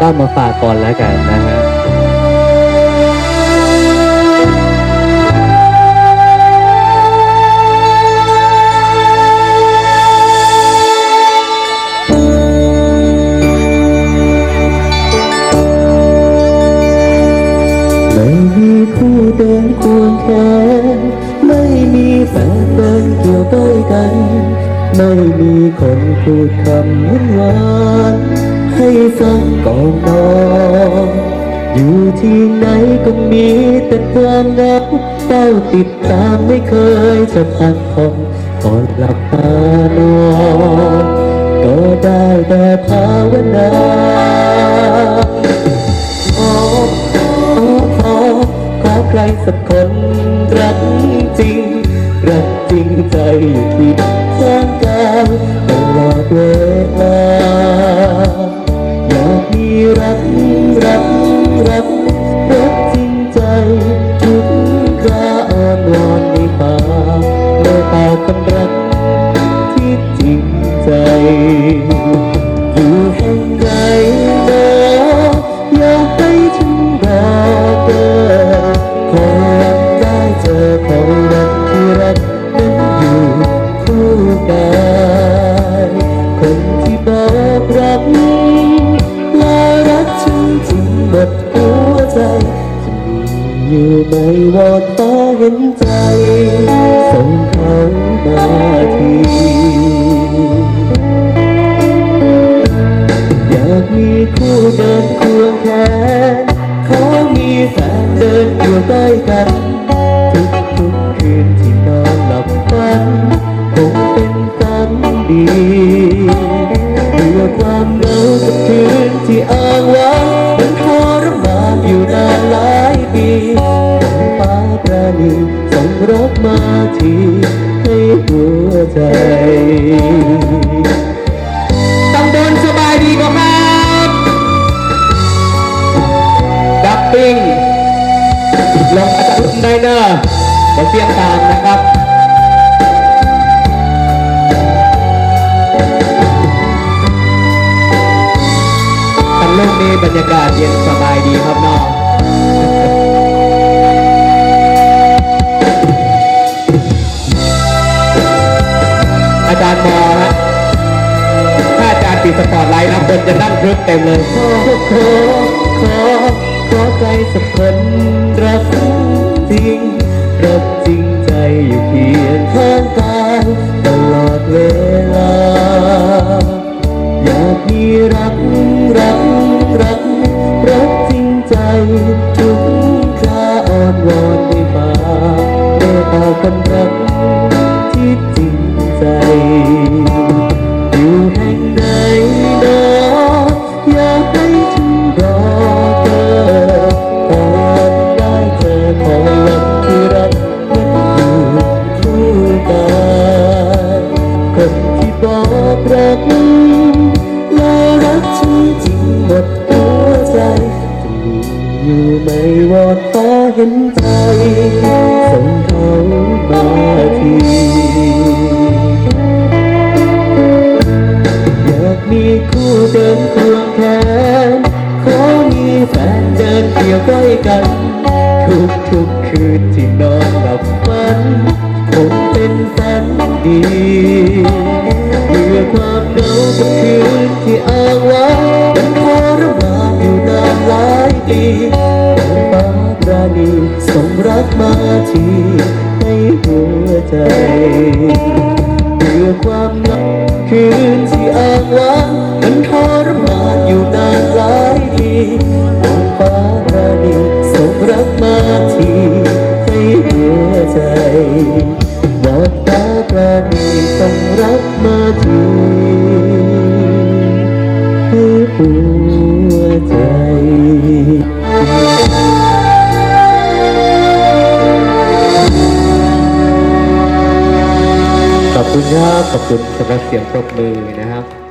บั้มมาฝากก่อนแล้วกันนะฮะไม่มีคู่เดินควงแขนไม่มีแฟนเดินเกี่ยวใกล้กัน ไม่มีคนพูดคำหวาน ให้ฟังก่อนนอนอยู่ที่ไหนก็มีแต่ความเหงาเฝ้าติดตามไม่เคยจะพักผ่อนก่อนหลับตานอนก็ได้แต่ภาวนาขอขอขอขอใครสักคนรักจริง รักจริงใจอยู่ที่ข้างกายตลอดเวลา อยู่ไม่วอดตาเห็นใจส่งเขามาทีอยากมีคู่เดินควงแขนขอมีแฟนเดินอยู่ใกล้กัน ส่งรักมาทีให้หัวใจตำบลสบายดีกว่าครับดับปิ้งลองมาจารุ่นได้เนอะมาเสียงตามนะครับทั้งโลกนี้บรรยากาศเย็นสบายดีครับน้อง อาจารย์มอฮะถ้าอาจารย์ปิดสปอร์ตไลท์นะคนจะนั่งพรึกเต็มเลย ขอขอขอขอใจสักคน รักและรักฉันจริงหมดหัวใจจะมีอยู่ไหมวอนฟ้าเห็นใจส่งเขามาทีอยากมีคู่เดินควงแขนขอมีแฟนเดินเกี่ยวใกล้กัน ทุกทุกคืนที่นอนหลับฝันคงเป็นฝันดี ความเหงาบนคืนที่อ้างว้างมันทรมานอยู่นานหลายปีฟ้าปราณีส่งรักมาทีให้หัวใจเพื่อความเหงาคืนที่อ้างว้าง ใจขอบคุณครับขอบคุณสำหรับเสียงปรบมือนะครับ